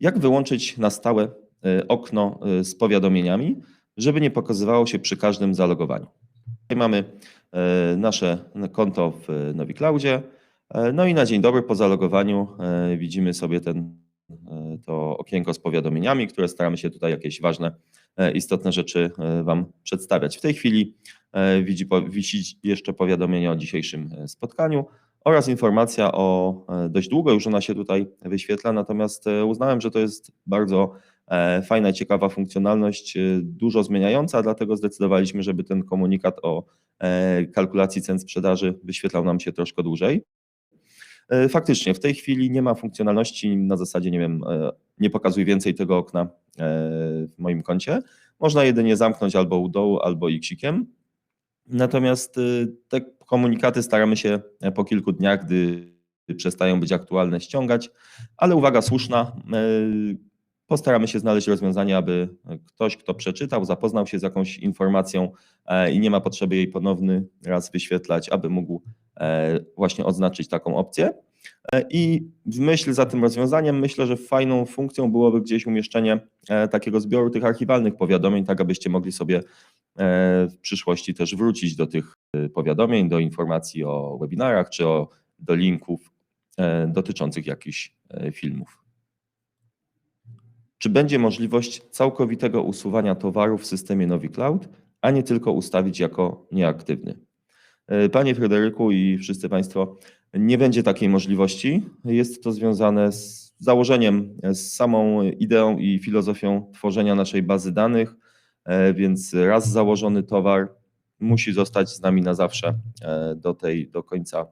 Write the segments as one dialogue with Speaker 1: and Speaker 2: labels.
Speaker 1: Jak wyłączyć na stałe y, okno y, z powiadomieniami, żeby nie pokazywało się przy każdym zalogowaniu? Tutaj mamy y, nasze konto w NoviCloudzie. No i na dzień dobry po zalogowaniu widzimy sobie ten, to okienko z powiadomieniami, które staramy się tutaj jakieś ważne, istotne rzeczy Wam przedstawiać. W tej chwili widzi, wisi jeszcze powiadomienie o dzisiejszym spotkaniu oraz informacja o, e, dość długo już ona się tutaj wyświetla, natomiast e, uznałem, że to jest bardzo e, fajna, ciekawa funkcjonalność, dużo zmieniająca, dlatego zdecydowaliśmy, żeby ten komunikat o kalkulacji cen sprzedaży wyświetlał nam się troszkę dłużej. Faktycznie, w tej chwili nie ma funkcjonalności na zasadzie, nie wiem, nie pokazuj więcej tego okna w moim koncie. Można jedynie zamknąć albo u dołu, albo x-ikiem. Natomiast te Komunikaty. Staramy się e, po kilku dniach, gdy przestają być aktualne, ściągać, ale uwaga słuszna, e, postaramy się znaleźć rozwiązanie, aby ktoś, kto przeczytał, zapoznał się z jakąś informacją e, i nie ma potrzeby jej ponowny raz wyświetlać, aby mógł właśnie oznaczyć taką opcję. I w myśl za tym rozwiązaniem myślę, że fajną funkcją byłoby gdzieś umieszczenie takiego zbioru tych archiwalnych powiadomień, tak abyście mogli sobie w przyszłości też wrócić do tych powiadomień, do informacji o webinarach czy o, do linków e, dotyczących jakichś e, filmów. Czy będzie możliwość całkowitego usuwania towaru w systemie Novi Cloud, a nie tylko ustawić jako nieaktywny? E, panie Fryderyku i wszyscy Państwo, nie będzie takiej możliwości. Jest to związane z założeniem, z samą ideą i filozofią tworzenia naszej bazy danych, więc raz założony towar musi zostać z nami na zawsze e, do, tej, do końca,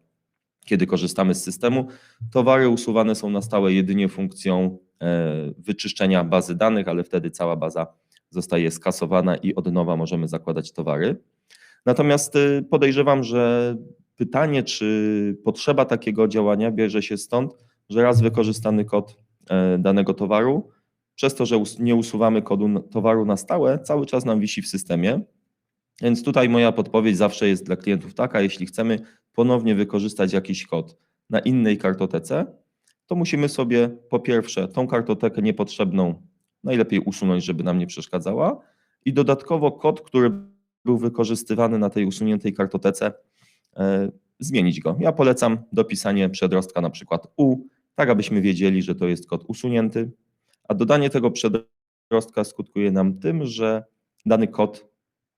Speaker 1: kiedy korzystamy z systemu. Towary usuwane są na stałe jedynie funkcją e, wyczyszczenia bazy danych, ale wtedy cała baza zostaje skasowana i od nowa możemy zakładać towary. Natomiast podejrzewam, że pytanie, czy potrzeba takiego działania bierze się stąd, że raz wykorzystany kod danego towaru przez to, że nie usuwamy kodu towaru na stałe, cały czas nam wisi w systemie. Więc tutaj moja podpowiedź zawsze jest dla klientów taka, jeśli chcemy ponownie wykorzystać jakiś kod na innej kartotece, to musimy sobie po pierwsze tą kartotekę niepotrzebną najlepiej usunąć, żeby nam nie przeszkadzała i dodatkowo kod, który był wykorzystywany na tej usuniętej kartotece, e, zmienić go. Ja polecam dopisanie przedrostka na przykład U, tak abyśmy wiedzieli, że to jest kod usunięty, a dodanie tego przedrostka skutkuje nam tym, że dany kod,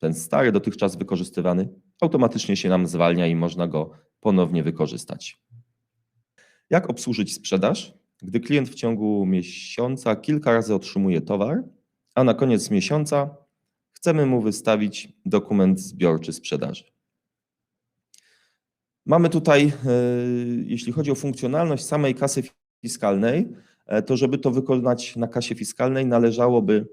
Speaker 1: ten stary, dotychczas wykorzystywany, automatycznie się nam zwalnia i można go ponownie wykorzystać. Jak obsłużyć sprzedaż? Gdy klient w ciągu miesiąca kilka razy otrzymuje towar, a na koniec miesiąca chcemy mu wystawić dokument zbiorczy sprzedaży. Mamy tutaj, e, jeśli chodzi o funkcjonalność samej kasy fiskalnej, E, to żeby to wykonać na kasie fiskalnej, należałoby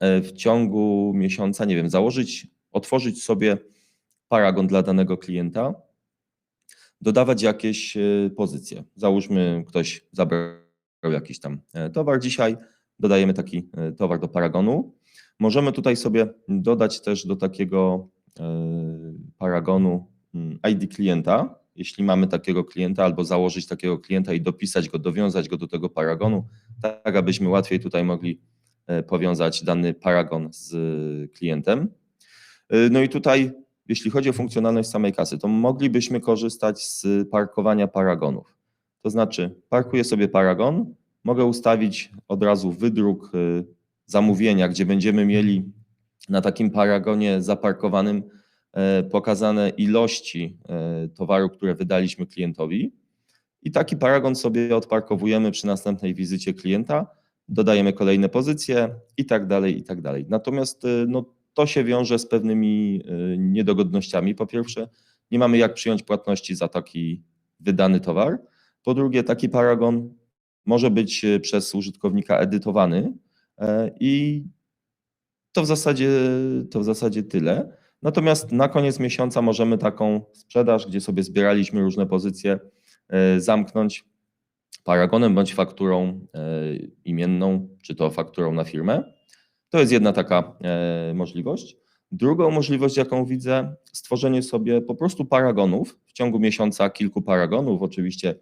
Speaker 1: w ciągu miesiąca, nie wiem, założyć, otworzyć sobie paragon dla danego klienta, dodawać jakieś e, pozycje. Załóżmy, ktoś zabrał jakiś tam towar dzisiaj, dodajemy taki towar do paragonu. Możemy tutaj sobie dodać też do takiego paragonu mm, ID klienta, jeśli mamy takiego klienta, albo założyć takiego klienta i dopisać go, dowiązać go do tego paragonu, tak abyśmy łatwiej tutaj mogli e, powiązać dany paragon z klientem. E, no i tutaj, jeśli chodzi o funkcjonalność samej kasy, to moglibyśmy korzystać z parkowania paragonów. To znaczy, parkuję sobie paragon, mogę ustawić od razu wydruk e, zamówienia, gdzie będziemy mieli na takim paragonie zaparkowanym E, pokazane ilości e, towaru, które wydaliśmy klientowi. I taki paragon sobie odparkowujemy przy następnej wizycie klienta, dodajemy kolejne pozycje i tak dalej, i tak dalej. Natomiast e, no, to się wiąże z pewnymi niedogodnościami. Po pierwsze, nie mamy jak przyjąć płatności za taki wydany towar. Po drugie, taki paragon może być przez użytkownika edytowany i to w zasadzie, to w zasadzie tyle. Natomiast na koniec miesiąca możemy taką sprzedaż, gdzie sobie zbieraliśmy różne pozycje, zamknąć paragonem bądź fakturą e, imienną, czy to fakturą na firmę. To jest jedna taka e, możliwość. Drugą możliwość, jaką widzę, stworzenie sobie po prostu paragonów w ciągu miesiąca, kilku paragonów. Oczywiście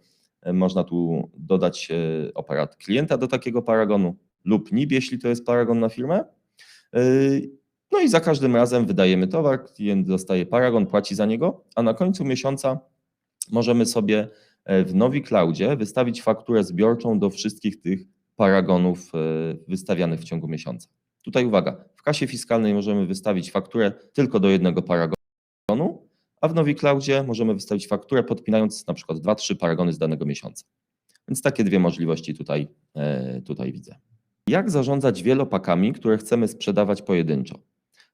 Speaker 1: E, Można tu dodać operat klienta do takiego paragonu lub NIB, jeśli to jest paragon na firmę. No i za każdym razem wydajemy towar, klient dostaje paragon, płaci za niego, a na końcu miesiąca możemy sobie w Nowi Cloudzie wystawić fakturę zbiorczą do wszystkich tych paragonów e, wystawianych w ciągu miesiąca. Tutaj uwaga, w kasie fiskalnej możemy wystawić fakturę tylko do jednego paragonu, a w Nowi Cloudzie możemy wystawić fakturę podpinając na przykład 2-3 paragony z danego miesiąca. Więc takie dwie możliwości tutaj, e, tutaj widzę. Jak zarządzać wielopakami, które chcemy sprzedawać pojedynczo?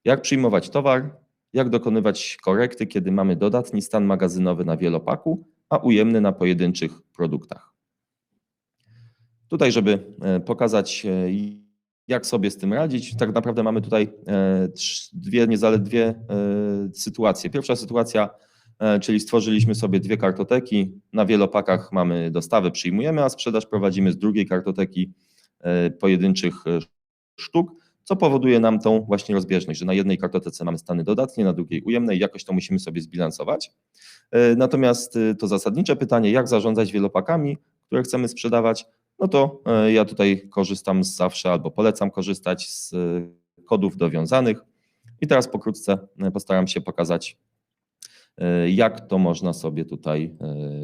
Speaker 1: Jak przyjmować towar? Jak dokonywać korekty, kiedy mamy dodatni stan magazynowy na wielopaku, a ujemny na pojedynczych produktach? Tutaj, żeby e, pokazać, e, jak sobie z tym radzić, tak naprawdę mamy tutaj e, dwie, niezaledwie sytuacje. Pierwsza sytuacja, czyli stworzyliśmy sobie dwie kartoteki, na wielopakach mamy dostawy, przyjmujemy, a sprzedaż prowadzimy z drugiej kartoteki pojedynczych sztuk, co powoduje nam tą właśnie rozbieżność, że na jednej kartotece mamy stany dodatnie, na drugiej ujemne i jakoś to musimy sobie zbilansować. E, Natomiast e, to zasadnicze pytanie, jak zarządzać wielopakami, które chcemy sprzedawać, no to e, ja tutaj korzystam z zawsze albo polecam korzystać z kodów dowiązanych. I teraz pokrótce postaram się pokazać, jak to można sobie tutaj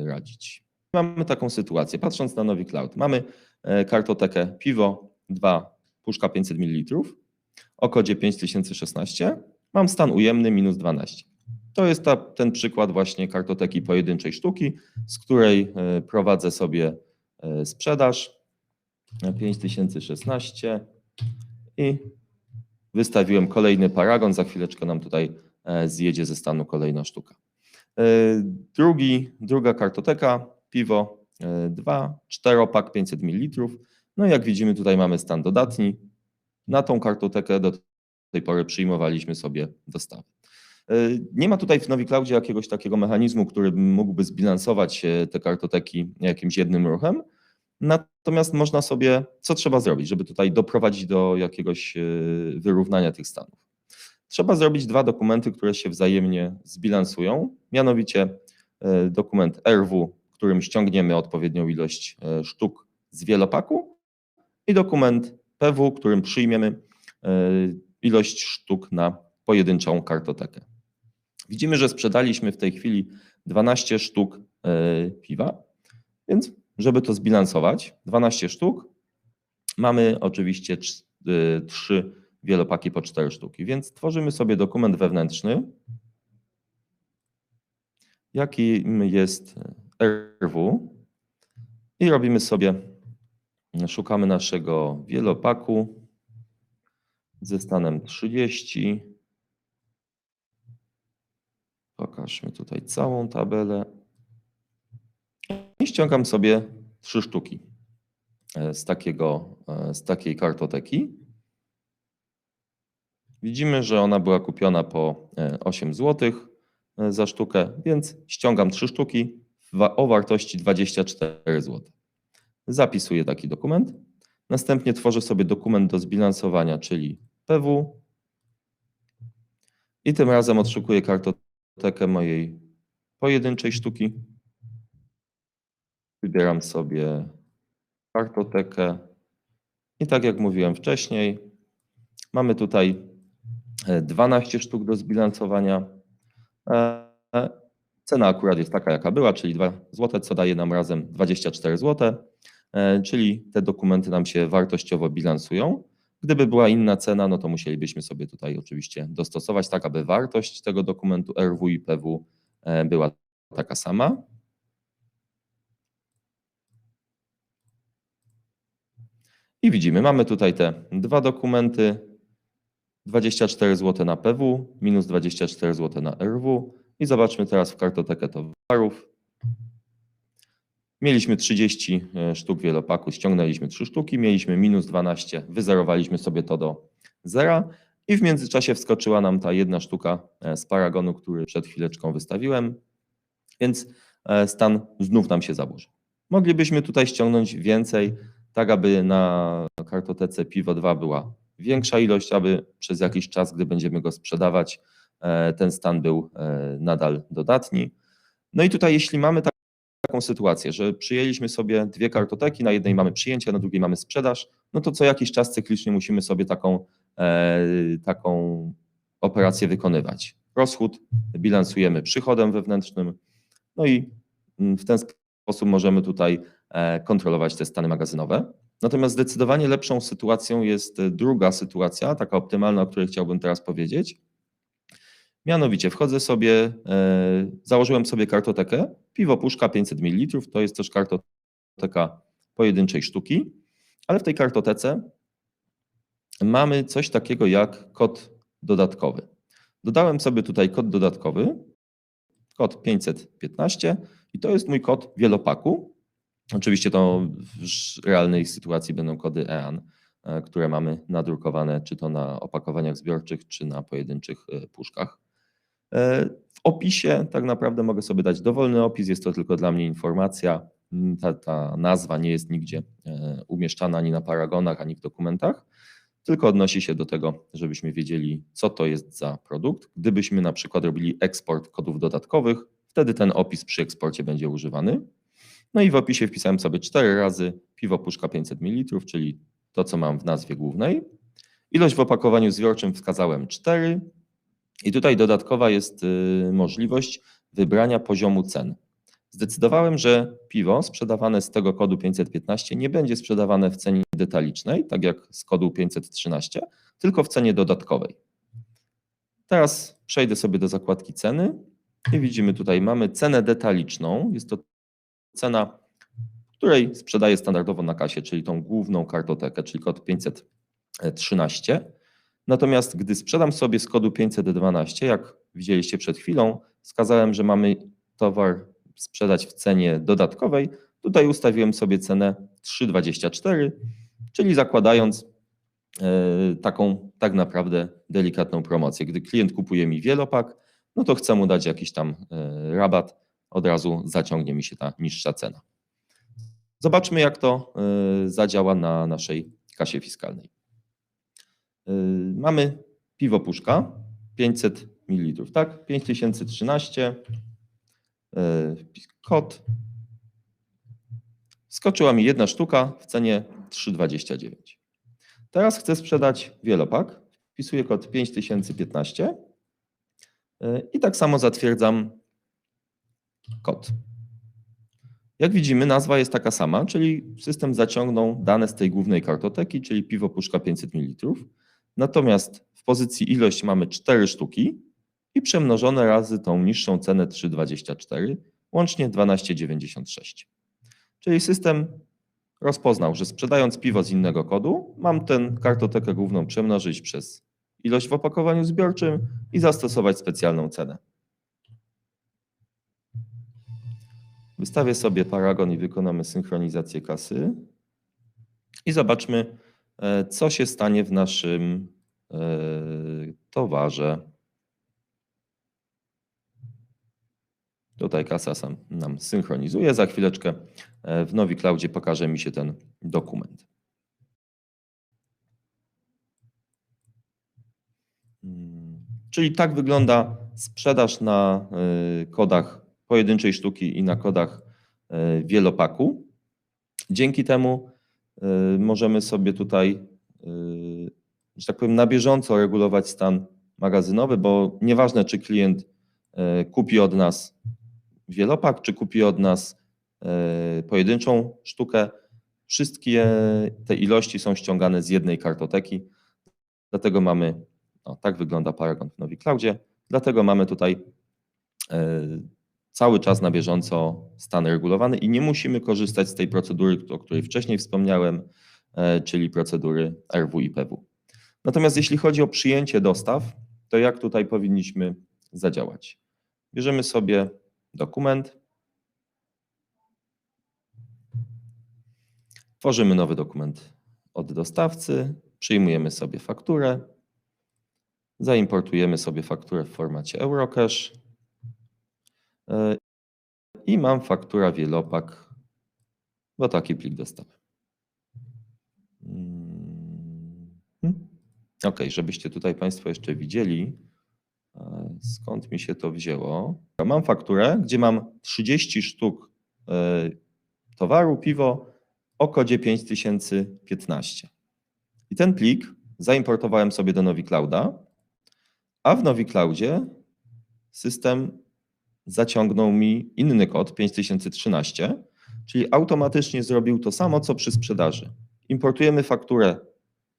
Speaker 1: radzić. Mamy taką sytuację, patrząc na Nowy Cloud, mamy kartotekę Piwo 2, puszka 500 ml o kodzie 5016, mam stan ujemny minus 12. To jest ta, ten przykład właśnie kartoteki pojedynczej sztuki, z której e, prowadzę sobie e, sprzedaż na 5016 i wystawiłem kolejny paragon. Za chwileczkę nam tutaj e, zjedzie ze stanu kolejna sztuka. Drugi, druga kartoteka, piwo 2, czteropak 500 ml. No i jak widzimy tutaj mamy stan dodatni. Na tą kartotekę do tej pory przyjmowaliśmy sobie dostawy. E, Nie ma tutaj w Nowi Cloudzie jakiegoś takiego mechanizmu, który mógłby zbilansować e, te kartoteki jakimś jednym ruchem. Natomiast można sobie, co trzeba zrobić, żeby tutaj doprowadzić do jakiegoś e, wyrównania tych stanów? Trzeba zrobić dwa dokumenty, które się wzajemnie zbilansują, mianowicie dokument RW, którym ściągniemy odpowiednią ilość sztuk z wielopaku i dokument PW, którym przyjmiemy e, ilość sztuk na pojedynczą kartotekę. Widzimy, że sprzedaliśmy w tej chwili 12 sztuk e, piwa, więc żeby to zbilansować, 12 sztuk, mamy oczywiście 3 wielopaki po 4 sztuki, więc tworzymy sobie dokument wewnętrzny, jakim jest RW i robimy sobie, szukamy naszego wielopaku ze stanem 30. Pokażmy tutaj całą tabelę. I ściągam sobie trzy sztuki e, z, takiego, e, z takiej kartoteki. Widzimy, że ona była kupiona po e, 8 zł za sztukę, więc ściągam trzy sztuki o wartości 24 zł. Zapisuję taki dokument. Następnie tworzę sobie dokument do zbilansowania, czyli PW. I tym razem odszukuję kartotekę mojej pojedynczej sztuki. Wybieram sobie kartotekę. I tak jak mówiłem wcześniej, mamy tutaj e, 12 sztuk do zbilansowania. E, Cena akurat jest taka, jaka była, czyli 2 zł, co daje nam razem 24 zł, e, czyli te dokumenty nam się wartościowo bilansują. Gdyby była inna cena, no to musielibyśmy sobie tutaj oczywiście dostosować tak, aby wartość tego dokumentu RW i PW e, była taka sama. I widzimy, mamy tutaj te dwa dokumenty, 24 zł na PW, minus 24 zł na RW. I zobaczmy teraz w kartotekę towarów. Mieliśmy 30 sztuk wielopaku, ściągnęliśmy 3 sztuki, mieliśmy minus 12, wyzerowaliśmy sobie to do zera i w międzyczasie wskoczyła nam ta jedna sztuka e, z paragonu, który przed chwileczką wystawiłem, więc e, stan znów nam się zaburzy. Moglibyśmy tutaj ściągnąć więcej, tak aby na kartotece Piwo 2 była większa ilość, aby przez jakiś czas, gdy będziemy go sprzedawać, e, ten stan był e, nadal dodatni. No i tutaj, jeśli mamy taką sytuację, że przyjęliśmy sobie dwie kartoteki, na jednej mamy przyjęcie, na drugiej mamy sprzedaż, no to co jakiś czas cyklicznie musimy sobie taką, e, taką operację wykonywać. Rozchód bilansujemy przychodem wewnętrznym, no i mm, w ten sposób możemy tutaj e, kontrolować te stany magazynowe. Natomiast zdecydowanie lepszą sytuacją jest druga sytuacja, taka optymalna, o której chciałbym teraz powiedzieć. Mianowicie wchodzę sobie, e, założyłem sobie kartotekę, piwo puszka 500 ml, to jest też kartoteka pojedynczej sztuki, ale w tej kartotece mamy coś takiego jak kod dodatkowy. Dodałem sobie tutaj kod dodatkowy, kod 515 i to jest mój kod wielopaku. Oczywiście to w realnej sytuacji będą kody EAN, e, które mamy nadrukowane czy to na opakowaniach zbiorczych, czy na pojedynczych e, puszkach. E, w opisie tak naprawdę mogę sobie dać dowolny opis, jest to tylko dla mnie informacja. Mm, ta, ta nazwa nie jest nigdzie umieszczana ani na paragonach, ani w dokumentach, tylko odnosi się do tego, żebyśmy wiedzieli, co to jest za produkt. Gdybyśmy na przykład robili eksport kodów dodatkowych, wtedy ten opis przy eksporcie będzie używany. No i w opisie wpisałem sobie cztery razy piwo puszka 500 ml, czyli to, co mam w nazwie głównej. Ilość w opakowaniu zbiorczym wskazałem 4. I tutaj dodatkowa jest y, możliwość wybrania poziomu cen. Zdecydowałem, że piwo sprzedawane z tego kodu 515 nie będzie sprzedawane w cenie detalicznej, tak jak z kodu 513, tylko w cenie dodatkowej. Teraz przejdę sobie do zakładki ceny i widzimy tutaj mamy cenę detaliczną. Jest to cena, której sprzedaję standardowo na kasie, czyli tą główną kartotekę, czyli kod 513. Natomiast gdy sprzedam sobie z kodu 512, jak widzieliście przed chwilą, wskazałem, że mamy towar sprzedać w cenie dodatkowej. Tutaj ustawiłem sobie cenę 3,24, czyli zakładając e, taką tak naprawdę delikatną promocję. Gdy klient kupuje mi wielopak, no to chcę mu dać jakiś tam e, rabat, od razu zaciągnie mi się ta niższa cena. Zobaczmy, jak to e, zadziała na naszej kasie fiskalnej. Mamy piwo puszka 500 ml, tak? 5013 E, kod. Skoczyła mi jedna sztuka w cenie 3,29. Teraz chcę sprzedać wielopak. Wpisuję kod 5015 e, i tak samo zatwierdzam kod. Jak widzimy, nazwa jest taka sama, czyli system zaciągnął dane z tej głównej kartoteki, czyli piwo puszka 500 ml. Natomiast w pozycji ilość mamy 4 sztuki, i przemnożone razy tą niższą cenę 3,24, łącznie 12,96. Czyli system rozpoznał, że sprzedając piwo z innego kodu, mam tę kartotekę główną przemnożyć przez ilość w opakowaniu zbiorczym i zastosować specjalną cenę. Wystawię sobie paragon i wykonamy synchronizację kasy. I zobaczmy, co się stanie w naszym e, towarze. Tutaj kasa sam nam synchronizuje. Za chwileczkę e, w Nowi Cloudzie pokaże mi się ten dokument. Hmm, czyli tak wygląda sprzedaż na e, kodach pojedynczej sztuki i na kodach e, wielopaku. Dzięki temu możemy sobie tutaj, że tak powiem, na bieżąco regulować stan magazynowy, bo nieważne, czy klient kupi od nas wielopak, czy kupi od nas pojedynczą sztukę. Wszystkie te ilości są ściągane z jednej kartoteki, dlatego mamy, no, tak wygląda Paragon w Nowi Cloudzie, dlatego mamy tutaj cały czas na bieżąco stan regulowany i nie musimy korzystać z tej procedury, o której wcześniej wspomniałem, e, czyli procedury RW i PW. Natomiast jeśli chodzi o przyjęcie dostaw, to jak tutaj powinniśmy zadziałać? Bierzemy sobie dokument. Tworzymy nowy dokument od dostawcy, przyjmujemy sobie fakturę, zaimportujemy sobie fakturę w formacie Eurocash i mam faktura wielopak, bo taki plik dostawy. Mm, hmm. Ok, żebyście tutaj Państwo jeszcze widzieli, skąd mi się to wzięło. Mam fakturę, gdzie mam 30 sztuk e, towaru, piwo o kodzie 5015. I ten plik zaimportowałem sobie do NoviClouda, a w NoviCloudzie system zaciągnął mi inny kod 5013, czyli automatycznie zrobił to samo, co przy sprzedaży. Importujemy fakturę,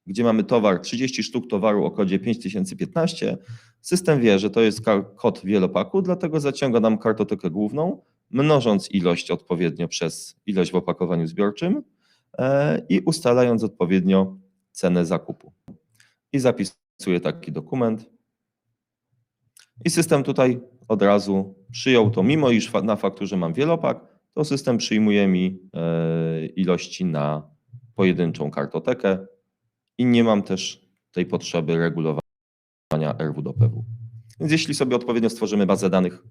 Speaker 1: gdzie mamy towar, 30 sztuk towaru o kodzie 5015. System wie, że to jest kod wielopaku, dlatego zaciąga nam kartotekę główną, mnożąc ilość odpowiednio przez ilość w opakowaniu zbiorczym e, i ustalając odpowiednio cenę zakupu. I zapisuje taki dokument. I system tutaj od razu przyjął to, mimo iż na fakturze mam wielopak, to system przyjmuje mi e, ilości na pojedynczą kartotekę i nie mam też tej potrzeby regulowania RW do PW. Więc jeśli sobie odpowiednio stworzymy bazę danych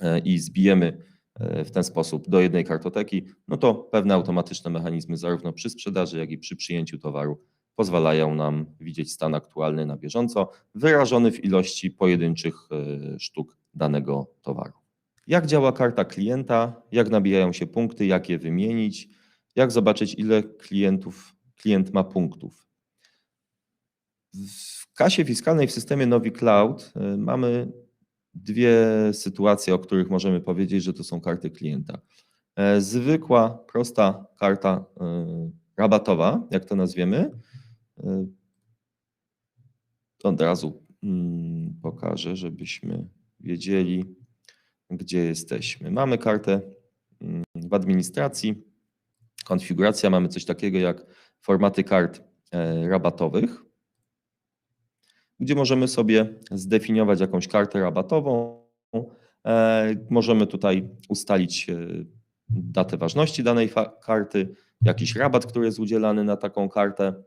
Speaker 1: e, i zbijemy e, w ten sposób do jednej kartoteki, no to pewne automatyczne mechanizmy zarówno przy sprzedaży, jak i przy przyjęciu towaru pozwalają nam widzieć stan aktualny na bieżąco, wyrażony w ilości pojedynczych sztuk danego towaru. Jak działa karta klienta, jak nabijają się punkty, jak je wymienić, jak zobaczyć, ile klientów klient ma punktów. W kasie fiskalnej w systemie Novi Cloud y, mamy dwie sytuacje, o których możemy powiedzieć, że to są karty klienta. E, Zwykła, prosta karta y, rabatowa, jak to nazwiemy. y, Od razu mm, pokażę, żebyśmy wiedzieli, gdzie jesteśmy. Mamy kartę mm, w administracji, konfiguracja, mamy coś takiego jak formaty kart e, rabatowych, gdzie możemy sobie zdefiniować jakąś kartę rabatową. E, Możemy tutaj ustalić e, datę ważności danej karty, jakiś rabat, który jest udzielany na taką kartę.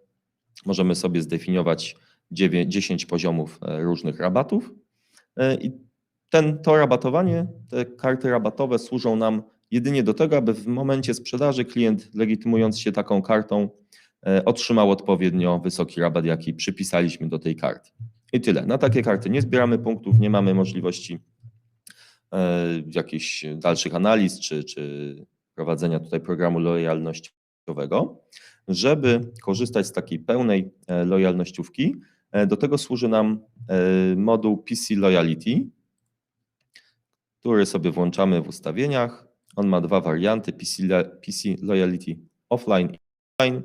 Speaker 1: Możemy sobie zdefiniować dziewię- 10 poziomów różnych rabatów. I ten, to rabatowanie, te karty rabatowe służą nam jedynie do tego, aby w momencie sprzedaży klient legitymując się taką kartą e, otrzymał odpowiednio wysoki rabat, jaki przypisaliśmy do tej karty. I tyle. Na takie karty nie zbieramy punktów, nie mamy możliwości e, jakichś dalszych analiz czy, czy prowadzenia tutaj programu lojalnościowego. Żeby korzystać z takiej pełnej e, lojalnościówki, do tego służy nam moduł PC Loyalty, który sobie włączamy w ustawieniach. On ma dwa warianty, PC, PC Loyalty offline i online.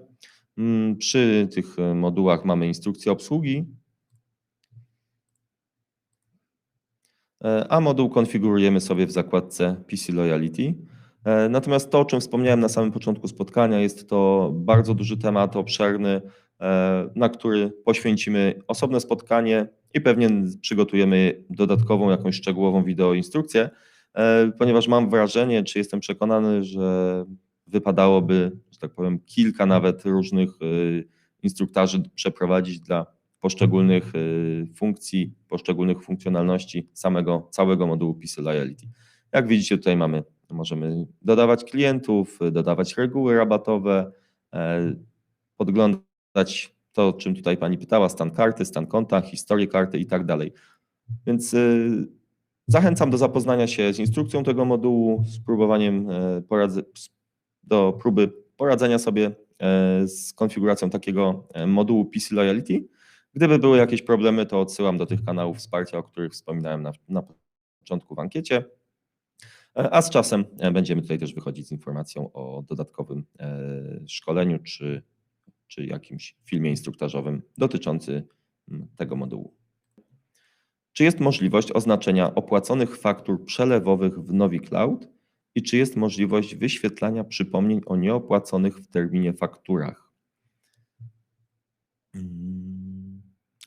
Speaker 1: Mm, Przy tych e, modułach mamy instrukcję obsługi, E, a moduł konfigurujemy sobie w zakładce PC Loyalty. E, Natomiast to, o czym wspomniałem na samym początku spotkania, jest to bardzo duży temat, obszerny, na który poświęcimy osobne spotkanie i pewnie przygotujemy dodatkową jakąś szczegółową wideoinstrukcję, e, ponieważ mam wrażenie, czy jestem przekonany, że wypadałoby, że tak powiem, kilka nawet różnych e, instruktarzy przeprowadzić dla poszczególnych funkcji, poszczególnych funkcjonalności samego całego modułu PC Loyalty. Jak widzicie, tutaj mamy, możemy dodawać klientów, dodawać reguły rabatowe, e, podglądać to, o czym tutaj Pani pytała, stan karty, stan konta, historię karty i tak dalej. Więc y, zachęcam do zapoznania się z instrukcją tego modułu, z próbowaniem e, do próby poradzenia sobie e, z konfiguracją takiego e, modułu PC Loyalty. Gdyby były jakieś problemy, to odsyłam do tych kanałów wsparcia, o których wspominałem na, na początku w ankiecie. A z czasem będziemy tutaj też wychodzić z informacją o dodatkowym szkoleniu czy, czy jakimś filmie instruktażowym dotyczący mm, tego modułu. Czy jest możliwość oznaczenia opłaconych faktur przelewowych w Novi Cloud i czy jest możliwość wyświetlania przypomnień o nieopłaconych w terminie fakturach? Mm,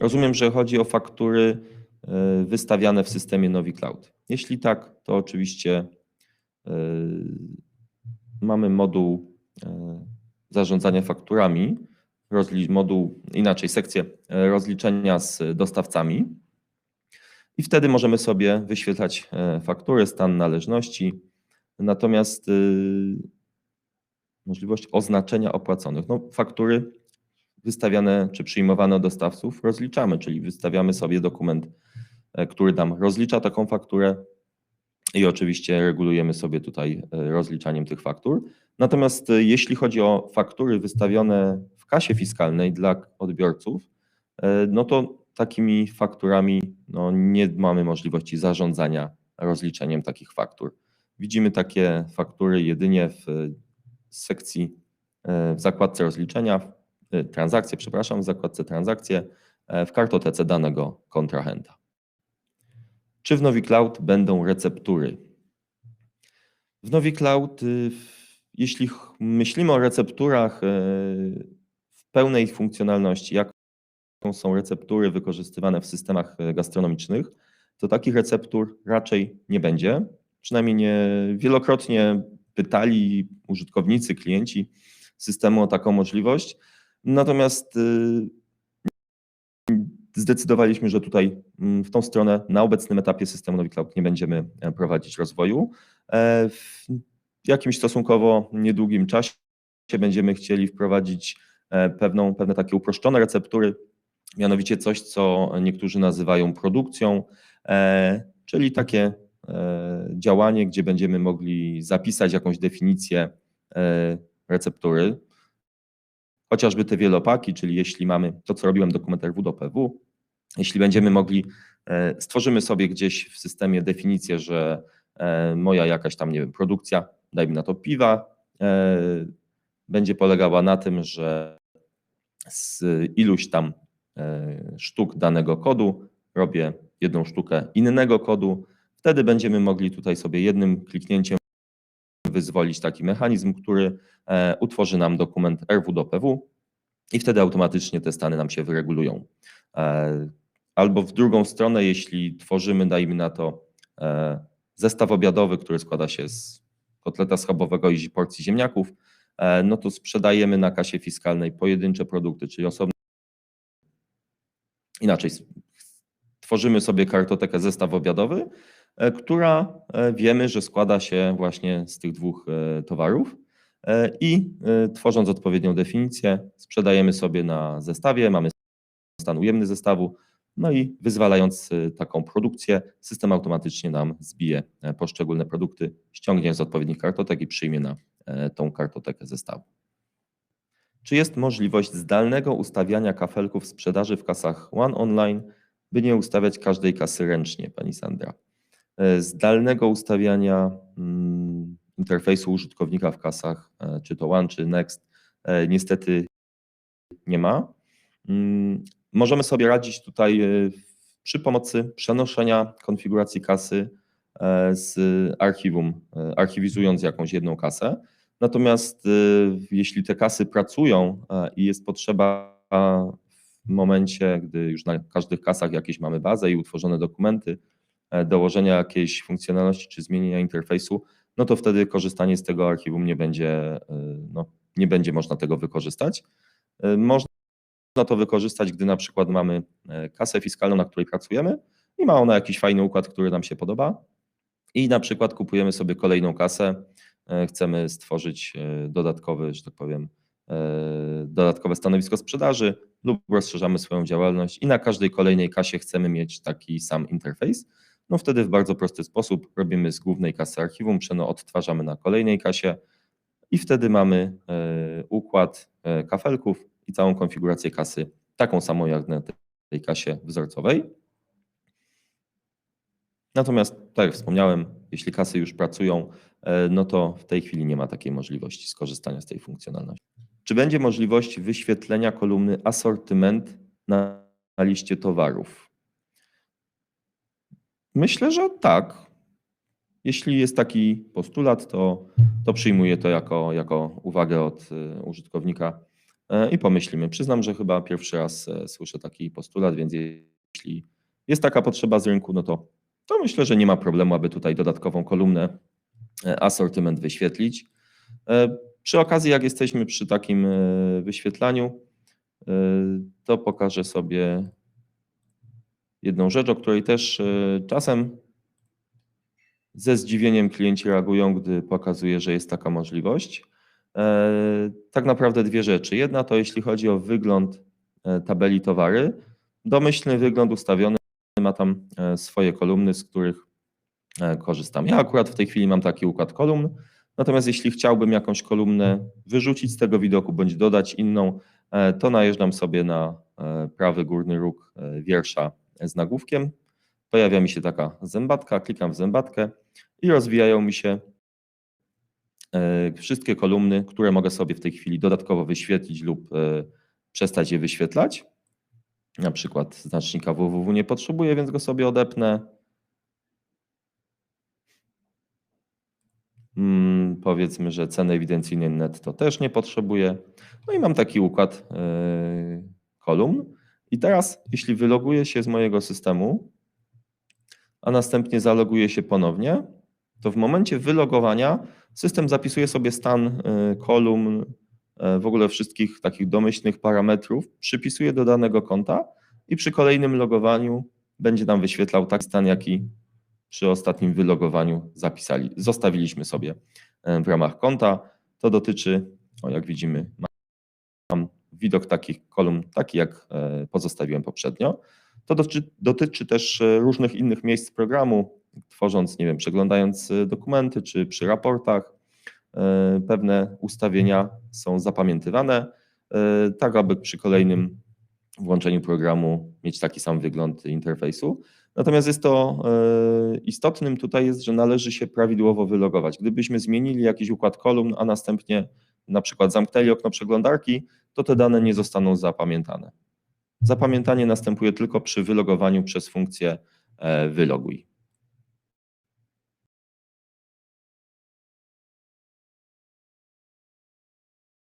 Speaker 1: Rozumiem, że chodzi o faktury e, wystawiane w systemie Novi Cloud. Jeśli tak, to oczywiście e, mamy moduł e, zarządzania fakturami, rozli- moduł, inaczej, sekcję e, rozliczenia z dostawcami i wtedy możemy sobie wyświetlać e, faktury, stan należności, natomiast y, możliwość oznaczenia opłaconych. No, faktury wystawiane czy przyjmowane od dostawców rozliczamy, czyli wystawiamy sobie dokument, e, który nam rozlicza taką fakturę i oczywiście regulujemy sobie tutaj rozliczaniem tych faktur. Natomiast jeśli chodzi o faktury wystawione kasie fiskalnej dla odbiorców, e, no to takimi fakturami no, nie mamy możliwości zarządzania rozliczeniem takich faktur. Widzimy takie faktury jedynie w sekcji, w zakładce rozliczenia, transakcje, przepraszam, w zakładce transakcje w kartotece danego kontrahenta. Czy w Novi Cloud będą receptury? W Novi Cloud, y, jeśli myślimy o recepturach pełnej funkcjonalności, jaką są receptury wykorzystywane w systemach y, gastronomicznych, to takich receptur raczej nie będzie. Przynajmniej nie wielokrotnie pytali użytkownicy, klienci systemu o taką możliwość. Natomiast zdecydowaliśmy, że tutaj mm, w tą stronę na obecnym etapie systemu Novi Cloud nie będziemy e, prowadzić rozwoju. E, w jakimś stosunkowo niedługim czasie będziemy chcieli wprowadzić e, pewną, pewne takie uproszczone receptury, mianowicie coś, co niektórzy nazywają produkcją, czyli takie działanie, gdzie będziemy mogli zapisać jakąś definicję receptury, chociażby te wielopaki, czyli jeśli mamy to, co robiłem dokument RW do PW, jeśli będziemy mogli, e, stworzymy sobie gdzieś w systemie definicję, że e, moja jakaś tam, nie wiem, produkcja, dajmy na to piwa, e, będzie polegała na tym, że z iluś tam sztuk danego kodu robię jedną sztukę innego kodu, wtedy będziemy mogli tutaj sobie jednym kliknięciem wyzwolić taki mechanizm, który utworzy nam dokument RW do PW i wtedy automatycznie te stany nam się wyregulują. Albo w drugą stronę, jeśli tworzymy, dajmy na to, e, zestaw obiadowy, który składa się z kotleta schabowego i porcji ziemniaków, e, no to sprzedajemy na kasie fiskalnej pojedyncze produkty, czyli osobne. Inaczej, tworzymy sobie kartotekę zestaw obiadowy, e, która wiemy, że składa się właśnie z tych dwóch towarów i tworząc odpowiednią definicję, sprzedajemy sobie na zestawie, mamy stan ujemny zestawu, no i wyzwalając taką produkcję, system automatycznie nam zbije e, poszczególne produkty, ściągnie z odpowiednich kartotek i przyjmie na e, tą kartotekę zestawu. Czy jest możliwość zdalnego ustawiania kafelków sprzedaży w kasach One Online, by nie ustawiać każdej kasy ręcznie, Pani Sandra? E, zdalnego ustawiania mm, interfejsu użytkownika w kasach, czy to One, czy Next, niestety nie ma. Mm, Możemy sobie radzić tutaj e, przy pomocy przenoszenia konfiguracji kasy e, z archiwum, e, archiwizując jakąś jedną kasę. Natomiast jeśli te kasy pracują i jest potrzeba w momencie, gdy już na każdych kasach jakieś mamy bazę i utworzone dokumenty, dołożenia jakiejś funkcjonalności czy zmienienia interfejsu, no to wtedy korzystanie z tego archiwum nie będzie, no, nie będzie można tego wykorzystać. Można to wykorzystać, gdy na przykład mamy e, kasę fiskalną, na której pracujemy i ma ona jakiś fajny układ, który nam się podoba i na przykład kupujemy sobie kolejną kasę, e, chcemy stworzyć e, dodatkowy, że tak powiem, dodatkowe stanowisko sprzedaży lub rozszerzamy swoją działalność i na każdej kolejnej kasie chcemy mieć taki sam interfejs, no wtedy w bardzo prosty sposób robimy z głównej kasy archiwum, przeno odtwarzamy na kolejnej kasie i wtedy mamy układ kafelków, i całą konfigurację kasy, taką samą jak na tej kasie wzorcowej. Natomiast, tak jak wspomniałem, jeśli kasy już pracują, e, no to w tej chwili nie ma takiej możliwości skorzystania z tej funkcjonalności. Czy będzie możliwość wyświetlenia kolumny asortyment na, na liście towarów? Myślę, że tak. Jeśli jest taki postulat, to, to przyjmuję to jako, jako uwagę od e, użytkownika E, i pomyślimy. Przyznam, że chyba pierwszy raz słyszę taki postulat, więc jeśli jest taka potrzeba z rynku, no to, to myślę, że nie ma problemu, aby tutaj dodatkową kolumnę e, asortyment wyświetlić. Przy okazji, jak jesteśmy przy takim wyświetlaniu, to pokażę sobie jedną rzecz, o której też czasem ze zdziwieniem klienci reagują, gdy pokazuję, że jest taka możliwość. E, tak naprawdę dwie rzeczy. Jedna to jeśli chodzi o wygląd e, tabeli towary, domyślny wygląd ustawiony ma tam e, swoje kolumny, z których e, korzystam. Ja akurat w tej chwili mam taki układ kolumn, natomiast jeśli chciałbym jakąś kolumnę wyrzucić z tego widoku bądź dodać inną, e, to najeżdżam sobie na prawy górny róg wiersza z nagłówkiem. Pojawia mi się taka zębatka, klikam w zębatkę i rozwijają mi się wszystkie kolumny, które mogę sobie w tej chwili dodatkowo wyświetlić lub przestać je wyświetlać. Na przykład znacznika www nie potrzebuję, więc go sobie odepnę. Mm, powiedzmy, że ceny ewidencyjnej netto też nie potrzebuję. No i mam taki układ yy, kolumn. I teraz, jeśli wyloguję się z mojego systemu, a następnie zaloguję się ponownie, to w momencie wylogowania system zapisuje sobie stan yy, kolumn, w ogóle wszystkich takich domyślnych parametrów, przypisuje do danego konta i przy kolejnym logowaniu będzie nam wyświetlał taki stan, jaki przy ostatnim wylogowaniu zapisali, zostawiliśmy sobie e, w ramach konta. To dotyczy, o jak widzimy, mam widok takich kolumn, taki jak e, pozostawiłem poprzednio. To dotyczy, dotyczy też e, różnych innych miejsc programu, tworząc, nie wiem, przeglądając dokumenty czy przy raportach. Pewne ustawienia są zapamiętywane, tak aby przy kolejnym włączeniu programu mieć taki sam wygląd interfejsu. Natomiast jest to e, istotnym tutaj jest, że należy się prawidłowo wylogować. Gdybyśmy zmienili jakiś układ kolumn, a następnie na przykład zamknęli okno przeglądarki, to te dane nie zostaną zapamiętane. Zapamiętanie następuje tylko przy wylogowaniu przez funkcję e, wyloguj.